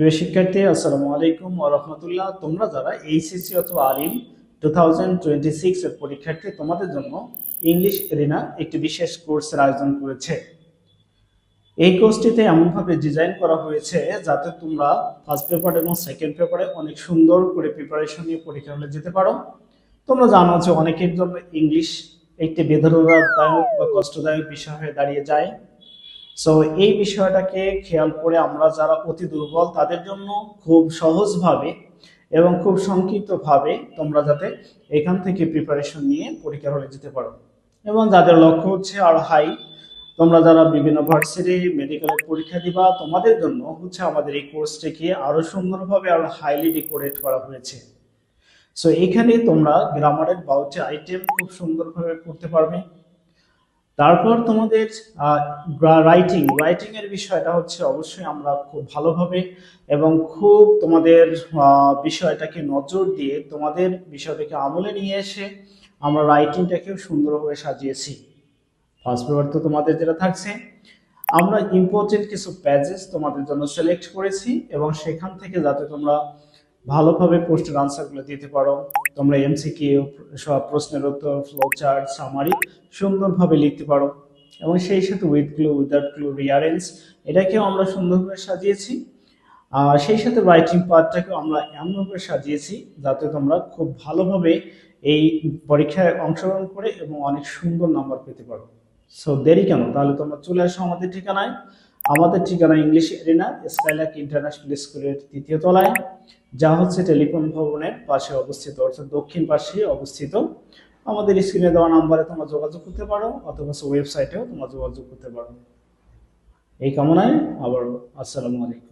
প্রিয় শিক্ষার্থী, আসসালামু আলাইকুম রাহমাতুল্লাহ। তোমরা যারা এইচএসসি অথবা Alim two thousand twenty six এর পরীক্ষার্থী, তোমাদের জন্য ইংলিশ এরিনা একটি বিশেষ কোর্সের আয়োজন করেছে। এই কোর্সটিতে এমনভাবে ডিজাইন করা হয়েছে যাতে তোমরা ফার্স্ট পেপার এবং সেকেন্ড পেপারে অনেক সুন্দর করে প্রিপারেশন নিয়ে পরীক্ষা হলে যেতে পারো। তোমরা জানো যে অনেকের জন্য ইংলিশ একটি বেদনাদায়ক বা কষ্টদায়ক বিষয় হয়ে দাঁড়িয়ে যায়। সো এই বিষয়টাকে খেয়াল করে আমরা যারা অতি দুর্বল, তাদের জন্য খুব সহজভাবে এবং খুব সংক্ষিপ্তভাবে তোমরা যাতে এখান থেকে প্রিপারেশন নিয়ে পরীক্ষার হলে যেতে পারো। এবং যাদের লক্ষ্য হচ্ছে আর হাই তোমরা যারা বিভিন্ন ভার্সিটি মেডিকেলের পরীক্ষা দিবা, তোমাদের জন্য হচ্ছে আমাদের এই কোর্সটিকে আরও সুন্দরভাবে আরও হাইলি ডেকোরেট করা হয়েছে। সো এখানে তোমরা গ্রামারের বাউটি আইটেম খুব সুন্দরভাবে করতে পারবে। তারপর তোমাদের রাইটিং রাইটিং এর বিষয়টা হচ্ছে অবশ্যই আমরা খুব ভালোভাবে এবং খুব তোমাদের বিষয়টাকে নজর দিয়ে তোমাদের বিষয়টাকে আমলে নিয়ে এসে আমরা রাইটিংটাকেও সুন্দরভাবে সাজিয়েছি। ফার্স্ট পেপার তো তোমাদের যেটা থাকছে, আমরা ইম্পর্টেন্ট কিছু প্যাজেস তোমাদের জন্য সিলেক্ট করেছি এবং সেখান থেকে যাতে তোমরা ভালোভাবে প্রশ্নের আনসারগুলো দিতে পারো। তোমরা এমসিকিউ সব প্রশ্নের উত্তর ফ্লো চার্ট সামারি সুন্দরভাবে লিখতে পারো। এবং সেই সাথে with clue without clue rearrange এটাকেও আমরা সুন্দরভাবে সাজিয়েছি। আর সেই সাথে রাইটিং পার্টটাকেও আমরা এমনভাবে সাজিয়েছি যাতে তোমরা খুব ভালোভাবে এই পরীক্ষায় অংশগ্রহণ করে এবং অনেক সুন্দর নাম্বার পেতে পারো। সো দেরি কেন? তাহলে তোমরা চলে আসো আমাদের ঠিকানায়। আমাদের ঠিকানা ইংলিশ এরিনা, স্কাইলাক ইন্টারন্যাশনাল স্কুলের তৃতীয় তলায় যা হচ্ছে টেলিফোন ভবনের পাশে অবস্থিত, অর্থাৎ দক্ষিণ পাশে অবস্থিত। আমাদের স্ক্রিনে দেওয়া নাম্বারে তোমরা যোগাযোগ করতে পারো, অথবা ওয়েবসাইটেও তোমরা যোগাযোগ করতে পারো। এই কামনায় আবার আসসালামু আলাইকুম।